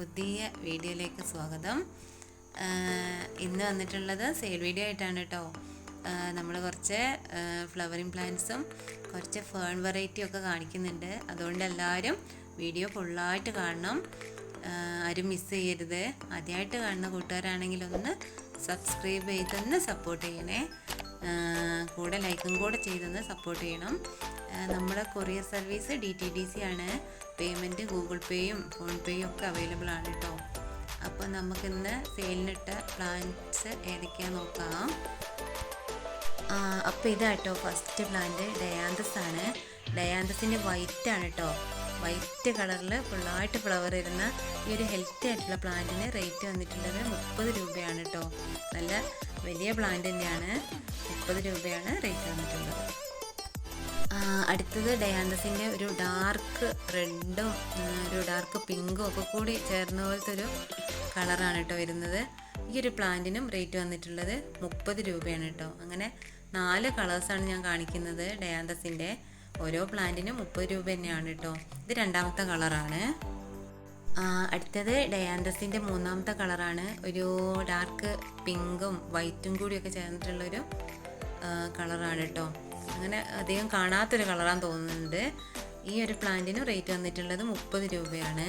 പുതിയ വീഡിയോയിലേക്ക് സ്വാഗതം. ഇന്ന് വന്നിട്ടുള്ളത് സെയിൽ വീഡിയോ ആയിട്ടാണ് കേട്ടോ നമ്മൾ കുറച്ച് ഫ്ലവറിങ് പ്ലാന്റ്സും കുറച്ച് ഫേൺ വെറൈറ്റി ഒക്കെ കാണിക്കുന്നുണ്ട്. അതുകൊണ്ട് എല്ലാവരും വീഡിയോ ഫുള്ളായിട്ട് കാണണം. ആരും മിസ് ചെയ്യരുത്. ആദ്യമായിട്ട് കാണുന്ന കൂട്ടുകാരാണെങ്കിൽ ഒന്ന് സബ്സ്ക്രൈബ് ചെയ്തൊന്ന് സപ്പോർട്ട് ചെയ്യണേ. കൂടെ ലൈക്കും കൂടെ ചെയ്തൊന്ന് സപ്പോർട്ട് ചെയ്യണം. നമ്മുടെ courier service D T D C ആണ്. പേയ്മെന്റ് ഗൂഗിൾ പേയും ഫോൺ പേയും ഒക്കെ അവൈലബിൾ ആണ് കേട്ടോ അപ്പോൾ നമുക്കിന്ന് സെയിലിനിട്ട പ്ലാന്റ്സ് ഏതൊക്കെയാണെന്ന് നോക്കാം. അപ്പോൾ ഇതാട്ടോ ഫസ്റ്റ് പ്ലാന്റ് ഡയാന്തസ് ആണ്. ഡയാന്തസിന്റെ വൈറ്റ് ആണ് കേട്ടോ വൈറ്റ് കളറിൽ ഫുള്ളായിട്ട് ഫ്ലവർ വരുന്ന ഈ ഒരു ഹെൽത്തി ആയിട്ടുള്ള പ്ലാന്റിന് റേറ്റ് വന്നിട്ടുള്ളത് മുപ്പത് രൂപയാണ് കേട്ടോ നല്ല വലിയ പ്ലാന്റ് തന്നെയാണ്. മുപ്പത് രൂപയാണ് റേറ്റ് വന്നിട്ടുള്ളത്. അടുത്തത് ഡയാന്തസിന്റെ ഒരു ഡാർക്ക് റെഡും ഒരു ഡാർക്ക് പിങ്കും ഒക്കെ കൂടി ചേർന്ന പോലത്തെ ഒരു കളറാണ് കേട്ടോ വരുന്നത്. ഈ ഒരു പ്ലാന്റിനും റേറ്റ് വന്നിട്ടുള്ളത് മുപ്പത് രൂപയാണ് കേട്ടോ. അങ്ങനെ നാല് കളേഴ്സാണ് ഞാൻ കാണിക്കുന്നത് ഡയാന്തസിന്റെ. ഓരോ പ്ലാന്റിനും മുപ്പത് രൂപ തന്നെയാണ് കേട്ടോ. ഇത് രണ്ടാമത്തെ കളറാണ് അടുത്തത് ഡയാന്തസിന്റെ മൂന്നാമത്തെ കളറാണ് ഒരു ഡാർക്ക് പിങ്കും വൈറ്റും കൂടിയൊക്കെ ചേർന്നിട്ടുള്ളൊരു കളറാണ് കേട്ടോ. അങ്ങനെ അധികം കാണാത്തൊരു കളറാന്ന് തോന്നുന്നുണ്ട്. ഈ ഒരു പ്ലാന്റിന് റേറ്റ് വന്നിട്ടുള്ളത് മുപ്പത് രൂപയാണ്.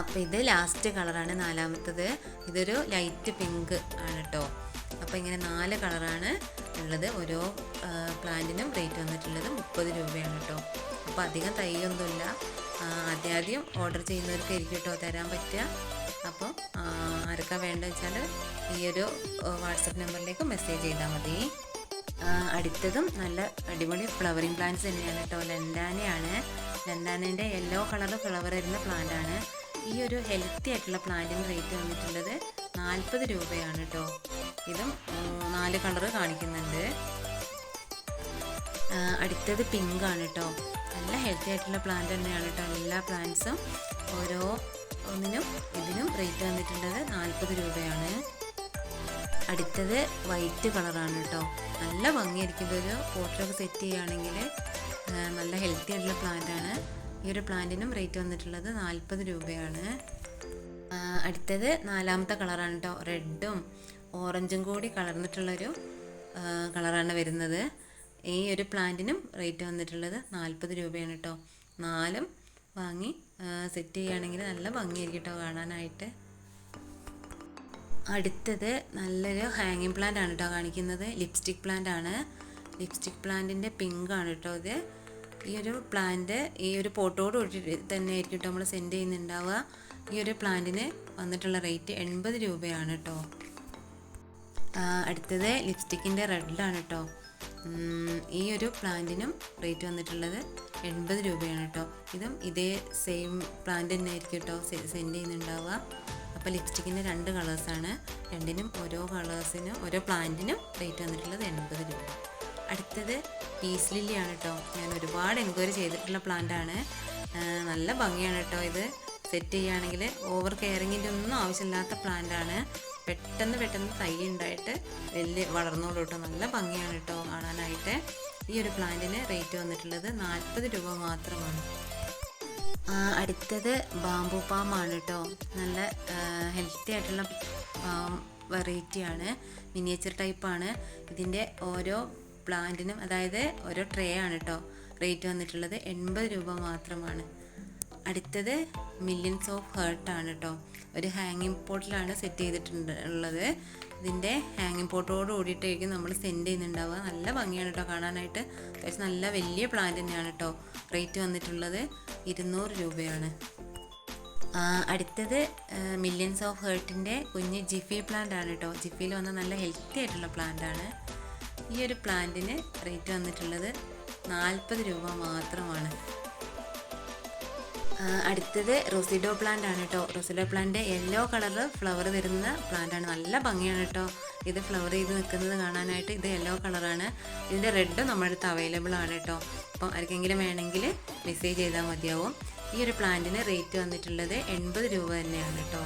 അപ്പോൾ ഇത് ലാസ്റ്റ് കളറാണ് നാലാമത്തത്. ഇതൊരു ലൈറ്റ് പിങ്ക് ആണ് കേട്ടോ അപ്പോൾ ഇങ്ങനെ നാല് കളറാണ് ഉള്ളത്. ഓരോ പ്ലാന്റിനും റേറ്റ് വന്നിട്ടുള്ളത് മുപ്പത് രൂപയാണ് കേട്ടോ അപ്പോൾ അധികം തൈയൊന്നുമില്ല ആദ്യം ആദ്യം ഓർഡർ ചെയ്യുന്നവർക്ക് ചെയ്യുന്നവർക്കായിരിക്കും കേട്ടോ തരാൻ പറ്റുക. അപ്പോൾ ആർക്കാ വേണ്ടതെന്ന് വെച്ചാൽ ഈ ഒരു വാട്സപ്പ് നമ്പറിലേക്ക് മെസ്സേജ് ചെയ്താൽ മതി. അടുത്തതും നല്ല അടിപൊളി ഫ്ലവറിങ് പ്ലാന്റ്സ് തന്നെയാണ് കേട്ടോ. ലന്താനയാണ് ലന്താനേന്റെ യെല്ലോ കളർ ഫ്ലവർ വരുന്ന പ്ലാന്റ് ആണ്. ഈ ഒരു ഹെൽത്തി ആയിട്ടുള്ള പ്ലാന്റിന് റേറ്റ് വന്നിട്ടുള്ളത് നാൽപ്പത് രൂപയാണ് കേട്ടോ. ഇതും നാല് കളർ കാണിക്കുന്നുണ്ട്. അടുത്തത് പിങ്ക് ആണ് കേട്ടോ. നല്ല ഹെൽത്തി ആയിട്ടുള്ള പ്ലാന്റ് തന്നെയാണ് കേട്ടോ. എല്ലാ പ്ലാന്റ്സും ഓരോ ഒന്നിനും ഇതിനും റേറ്റ് വന്നിട്ടുള്ളത് നാൽപ്പത് രൂപയാണ്. അടുത്തത് വൈറ്റ് കളറാണ് കേട്ടോ നല്ല ഭംഗിയായിരിക്കും. ഇതൊരു പോട്ടിലൊക്കെ സെറ്റ് ചെയ്യുകയാണെങ്കിൽ നല്ല ഹെൽത്തി ആയിട്ടുള്ള പ്ലാന്റാണ് ഈ ഒരു പ്ലാന്റിനും റേറ്റ് വന്നിട്ടുള്ളത് നാൽപ്പത് രൂപയാണ്. അടുത്തത് നാലാമത്തെ കളറാണ് കേട്ടോ റെഡും ഓറഞ്ചും കൂടി കലർന്നിട്ടുള്ളൊരു ആ, കളറാണ് വരുന്നത്. ഈ ഒരു പ്ലാന്റിനും റേറ്റ് വന്നിട്ടുള്ളത് നാൽപ്പത് രൂപയാണ് കേട്ടോ നാലും വാങ്ങി സെറ്റ് ചെയ്യുകയാണെങ്കിൽ നല്ല ഭംഗിയായിരിക്കും കേട്ടോ കാണാനായിട്ട്. അടുത്തത് നല്ലൊരു ഹാങ്ങിങ് പ്ലാന്റ് ആണ് കേട്ടോ കാണിക്കുന്നത്. ലിപ്സ്റ്റിക് പ്ലാന്റ് ആണ്. ലിപ്സ്റ്റിക് പ്ലാന്റിന്റെ പിങ്ക് ആണ് കേട്ടോ ഇത്. ഈ ഒരു പ്ലാന്റ് ഈ ഒരു പോട്ടോട് കൂടി തന്നെ ആയിരിക്കും കേട്ടോ നമ്മൾ സെൻഡ് ചെയ്യുന്നുണ്ടാവുക. ഈ ഒരു പ്ലാന്റിന് വന്നിട്ടുള്ള റേറ്റ് എൺപത് രൂപയാണ് കേട്ടോ അടുത്തത് ലിപ്സ്റ്റിക്കിന്റെ റെഡിലാണ് കേട്ടോ ഈ ഒരു പ്ലാന്റിനും റേറ്റ് വന്നിട്ടുള്ളത് എൺപത് രൂപയാണ് കേട്ടോ ഇതും ഇതേ സെയിം പ്ലാന്റ് തന്നെ ആയിരിക്കും കേട്ടോ സെൻഡ് ചെയ്യുന്നുണ്ടാവുക. അപ്പോൾ ലിപ്സ്റ്റിക്കിന്റെ രണ്ട് കളേഴ്സാണ് രണ്ടിനും ഓരോ കളേഴ്സിനും ഓരോ പ്ലാന്റിനും റേറ്റ് വന്നിട്ടുള്ളത് എൺപത് രൂപ. അടുത്തത് പീസ് ലില്ലിയാണ് കേട്ടോ. ഞാൻ ഒരുപാട് എൻക്വയറി ചെയ്തിട്ടുള്ള പ്ലാന്റാണ്. നല്ല ഭംഗിയാണ് കേട്ടോ ഇത്. സെറ്റ് ചെയ്യുകയാണെങ്കിൽ ഓവർ കെയറിങ്ങിന്റെ ഒന്നും ആവശ്യമില്ലാത്ത പ്ലാന്റാണ്. പെട്ടെന്ന് പെട്ടെന്ന് തൈ ഉണ്ടായിട്ട് വലിയ വളർന്നോളൂ കേട്ടോ. നല്ല ഭംഗിയാണ് കേട്ടോ കാണാനായിട്ട്. ഈ ഒരു പ്ലാന്റിന് റേറ്റ് വന്നിട്ടുള്ളത് നാൽപ്പത് രൂപ മാത്രമാണ്. അടുത്തത് ബാംബു പാം ആണ് കേട്ടോ നല്ല ഹെൽത്തി ആയിട്ടുള്ള പാം വെറൈറ്റിയാണ് മിനിയേച്ചർ ടൈപ്പാണ് ഇതിന്റെ ഓരോ പ്ലാന്റിനും അതായത് ഓരോ ട്രേ ആണ് കേട്ടോ റേറ്റ് വന്നിട്ടുള്ളത് എൺപത് രൂപ മാത്രമാണ്. അടുത്തത് മില്യൻസ് ഓഫ് ഹേർട്ടാണ് കേട്ടോ ഒരു ഹാങ്ങിങ് പോട്ടിലാണ് സെറ്റ് ചെയ്തിട്ടുള്ളത് ഇതിന്റെ ഹാങ്ങിങ് പോട്ടോട് കൂടിയിട്ടായിരിക്കും നമ്മൾ സെൻഡ് ചെയ്യുന്നുണ്ടാവുക. നല്ല ഭംഗിയാണ് കേട്ടോ കാണാനായിട്ട്. അത്യാവശ്യം നല്ല വലിയ പ്ലാന്റ് തന്നെയാണ് കേട്ടോ റേറ്റ് വന്നിട്ടുള്ളത്. ഇരുന്നൂറ് രൂപയാണ്. അടുത്തത് മില്യൻസ് ഓഫ് ഹേർട്ടിന്റെ കുഞ്ഞ് ജിഫി പ്ലാന്റ് ആണ് കേട്ടോ ജിഫിയിൽ വന്ന നല്ല ഹെൽത്തി ആയിട്ടുള്ള പ്ലാന്റ് ആണ്. ഈ ഒരു പ്ലാന്റിന് റേറ്റ് വന്നിട്ടുള്ളത് നാൽപ്പത് രൂപ മാത്രമാണ്. അടുത്തത് റൊസിഡോ പ്ലാന്റ് ആണ് കേട്ടോ. റൊസിഡോ പ്ലാന്റ് യെല്ലോ കളർ ഫ്ലവർ വരുന്ന പ്ലാന്റ് ആണ്. നല്ല ഭംഗിയാണ് കേട്ടോ. ഇത് ഫ്ലവർ ചെയ്ത് നിൽക്കുന്നത് കാണാനായിട്ട് ഇത് യെല്ലോ കളറാണ് ഇതിന്റെ റെഡ് നമ്മുടെ അടുത്ത് അവൈലബിൾ ആണ് കേട്ടോ. അപ്പോൾ ആർക്കെങ്കിലും വേണമെങ്കിൽ മെസ്സേജ് ചെയ്താൽ മതിയാവും. ഈ ഒരു പ്ലാന്റിന് റേറ്റ് വന്നിട്ടുള്ളത് എൺപത് രൂപ തന്നെയാണ് കേട്ടോ.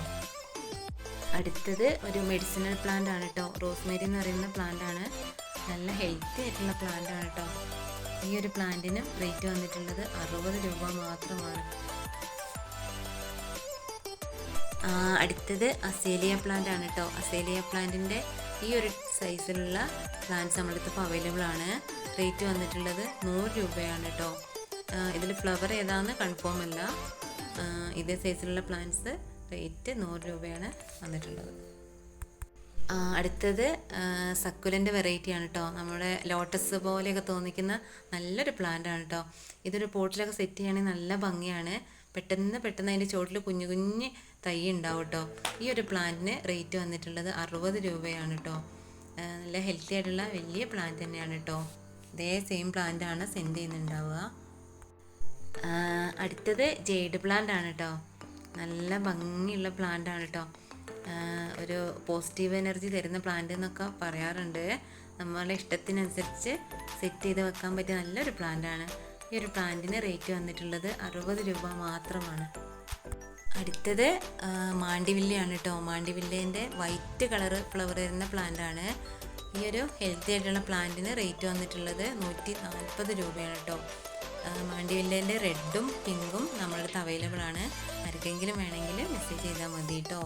അടുത്തത് ഒരു മെഡിസിനൽ പ്ലാന്റ് ആണ് കേട്ടോ. റോസ്മേരി എന്ന് പറയുന്ന പ്ലാന്റ് ആണ്. നല്ല ഹെൽത്തി ആയിട്ടുള്ള പ്ലാന്റ് ആണ് കേട്ടോ. ഈ ഒരു പ്ലാന്റിനും റേറ്റ് വന്നിട്ടുള്ളത് അറുപത് രൂപ മാത്രമാണ്. അടുത്തത് അസേലിയ പ്ലാന്റ് ആണ് കേട്ടോ അസേലിയ പ്ലാന്റിന്റെ ഈ ഒരു സൈസിലുള്ള പ്ലാന്റ്സ് നമ്മളിപ്പോൾ അവൈലബിൾ ആണ്. റേറ്റ് വന്നിട്ടുള്ളത് നൂറ് രൂപയാണ് കേട്ടോ ഇതിൽ ഫ്ലവർ ഏതാണെന്ന് കൺഫേം അല്ല. ഇതേ സൈസിലുള്ള പ്ലാന്റ്സ് റേറ്റ് നൂറ് രൂപയാണ് വന്നിട്ടുള്ളത്. അടുത്തത് സക്കുലന്റെ വെറൈറ്റി ആണ് കേട്ടോ നമ്മുടെ ലോട്ടസ് പോലെയൊക്കെ തോന്നിക്കുന്ന നല്ലൊരു പ്ലാന്റ് ആണ് കേട്ടോ ഇതൊരു പോട്ടിലൊക്കെ സെറ്റ് ചെയ്യുകയാണെങ്കിൽ നല്ല ഭംഗിയാണ്. പെട്ടെന്ന് പെട്ടെന്ന് അതിന്റെ ചോട്ടിൽ കുഞ്ഞു കുഞ്ഞ് തൈ ഉണ്ടാവും കേട്ടോ ഈ ഒരു പ്ലാന്റിന് റേറ്റ് വന്നിട്ടുള്ളത് അറുപത് രൂപയാണ് കേട്ടോ നല്ല ഹെൽത്തി ആയിട്ടുള്ള വലിയ പ്ലാന്റ് തന്നെയാണ് കേട്ടോ ഇതേ സെയിം പ്ലാന്റ് ആണ് സെൻഡ് ചെയ്യുന്നുണ്ടാവുക. അടുത്തത് ജെയ്ഡ് പ്ലാന്റ് ആണ് കേട്ടോ നല്ല ഭംഗിയുള്ള പ്ലാന്റ് ആണ് കേട്ടോ ഒരു പോസിറ്റീവ് എനർജി തരുന്ന പ്ലാന്റ് എന്നൊക്കെ പറയാറുണ്ട്. നമ്മളുടെ ഇഷ്ടത്തിനനുസരിച്ച് സെറ്റ് ചെയ്ത് വെക്കാൻ പറ്റിയ നല്ലൊരു പ്ലാന്റ് ആണ്. ഈ ഒരു പ്ലാന്റിന് റേറ്റ് വന്നിട്ടുള്ളത് അറുപത് രൂപ മാത്രമാണ്. അടുത്തത് മാണ്ടിവില്ലയാണ് കേട്ടോ മാണ്ടിവില്ലേന്റെ വൈറ്റ് കളർ ഫ്ലവർ വരുന്ന പ്ലാന്റാണ്. ഈ ഒരു ഹെൽത്തി ആയിട്ടുള്ള പ്ലാന്റിന് റേറ്റ് വന്നിട്ടുള്ളത് നൂറ്റി നാൽപ്പത് രൂപയാണ് കേട്ടോ മാണ്ടിവില്ലേന്റെ റെഡും പിങ്കും നമ്മളടുത്ത് അവൈലബിൾ ആണ്. ആർക്കെങ്കിലും വേണമെങ്കിൽ മെസ്സേജ് ചെയ്താൽ മതി കേട്ടോ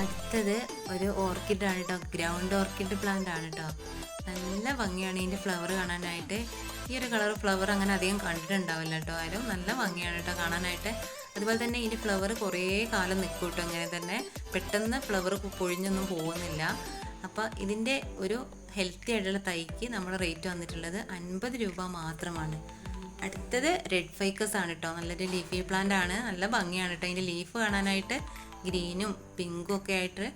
അടുത്തത് ഒരു ഓർക്കിഡാണ് കേട്ടോ ഗ്രൗണ്ട് ഓർക്കിഡ് പ്ലാന്റ് ആണ് കേട്ടോ നല്ല ഭംഗിയാണ് ഇതിന്റെ ഫ്ലവർ കാണാനായിട്ട്. ഈ ഒരു കളർ ഫ്ലവർ അങ്ങനെ അധികം കണ്ടിട്ടുണ്ടാവില്ല കേട്ടോ. ആരും നല്ല ഭംഗിയാണ് കേട്ടോ കാണാനായിട്ട്. അതുപോലെ തന്നെ ഇതിന്റെ ഫ്ലവർ കുറേ കാലം നിൽക്കും കേട്ടോ. അങ്ങനെ തന്നെ പെട്ടെന്ന് ഫ്ലവർ പൊഴിഞ്ഞൊന്നും പോകുന്നില്ല. അപ്പോൾ ഇതിന്റെ ഒരു ഹെൽത്തി ആയിട്ടുള്ള തൈക്ക് നമ്മുടെ റേറ്റ് വന്നിട്ടുള്ളത് അൻപത് രൂപ മാത്രമാണ്. അടുത്തത് റെഡ് ഫൈക്കസ് ആണ് കേട്ടോ. നല്ലൊരു ലീഫി പ്ലാന്റ് ആണ്. നല്ല ഭംഗിയാണ് കേട്ടോ. അതിന്റെ ലീഫ് കാണാനായിട്ട് ഗ്രീനും പിങ്കും ഒക്കെ ആയിട്ട്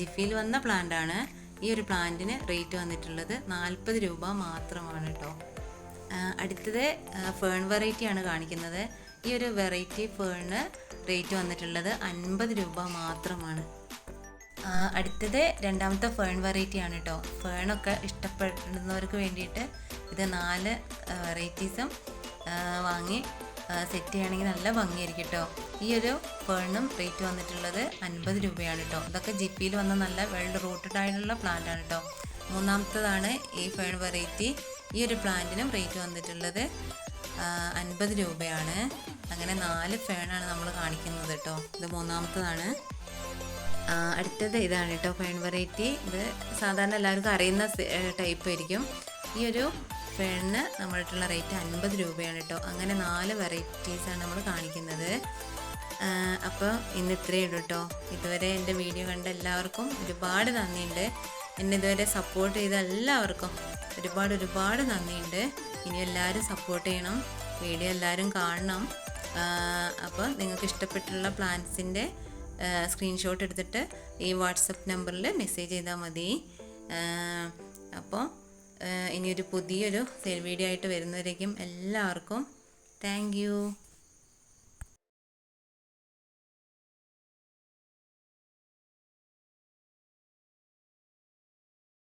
ജിഫിയിൽ വന്ന പ്ലാന്റ് ആണ്. ഈ ഒരു പ്ലാന്റിന് റേറ്റ് വന്നിട്ടുള്ളത് നാൽപ്പത് രൂപ മാത്രമാണ് കേട്ടോ. അടുത്തത് ഫേൺ വെറൈറ്റി ആണ് കാണിക്കുന്നത്. ഈ ഒരു വെറൈറ്റി ഫേണിന് റേറ്റ് വന്നിട്ടുള്ളത് അൻപത് രൂപ മാത്രമാണ്. അടുത്തത് രണ്ടാമത്തെ ഫേൺ വെറൈറ്റി ആണ് കേട്ടോ ഫേണൊക്കെ ഇഷ്ടപ്പെടുന്നവർക്ക് വേണ്ടിയിട്ട് ഇത് നാല് വെറൈറ്റീസും വാങ്ങി സെറ്റ് ചെയ്യുകയാണെങ്കിൽ നല്ല ഭംഗിയായിരിക്കും കേട്ടോ ഈ ഒരു ഫേണിനും റേറ്റ് വന്നിട്ടുള്ളത് അൻപത് രൂപയാണ് കേട്ടോ ഇതൊക്കെ ജിപ്പിയിൽ വന്ന നല്ല വെൽ റൂട്ടഡ് ആയിട്ടുള്ള പ്ലാന്റ് ആണ് കേട്ടോ മൂന്നാമത്തതാണ് ഈ ഫേൺ വെറൈറ്റി ഈ ഒരു പ്ലാന്റിനും റേറ്റ് വന്നിട്ടുള്ളത് അൻപത് രൂപയാണ്. അങ്ങനെ നാല് ഫേണാണ് നമ്മൾ കാണിക്കുന്നത് കേട്ടോ. ഇത് മൂന്നാമത്തതാണ്. അടുത്തത് ഇതാണ് കേട്ടോ ഫേൺ വെറൈറ്റി ഇത് സാധാരണ എല്ലാവർക്കും അറിയുന്ന ടൈപ്പ് ആയിരിക്കും. ഈ ഒരു ഫേണിന് നമ്മളിട്ടുള്ള റേറ്റ് അൻപത് രൂപയാണ് കേട്ടോ. അങ്ങനെ നാല് വെറൈറ്റീസാണ് നമ്മൾ കാണിക്കുന്നത്. അപ്പോൾ ഇന്ന് ഇത്രയേ ഉള്ളൂ കേട്ടോ. ഇതുവരെ എന്റെ വീഡിയോ കണ്ട എല്ലാവർക്കും ഒരുപാട് നന്ദിയുണ്ട്. എന്നെ ഇതുവരെ സപ്പോർട്ട് ചെയ്ത എല്ലാവർക്കും ഒരുപാട് ഒരുപാട് നന്ദിയുണ്ട്. ഇനി എല്ലാവരും സപ്പോർട്ട് ചെയ്യണം. വീഡിയോ എല്ലാവരും കാണണം. അപ്പോൾ നിങ്ങൾക്ക് ഇഷ്ടപ്പെട്ടുള്ള പ്ലാൻസിന്റെ സ്ക്രീൻഷോട്ട് എടുത്തിട്ട് ഈ വാട്സപ്പ് നമ്പറിൽ മെസ്സേജ് ചെയ്താൽ മതി. അപ്പോൾ ഇനിയൊരു പുതിയൊരു സെയിൽ വീഡിയോ ആയിട്ട് വരുന്നവരേക്കും എല്ലാവർക്കും താങ്ക്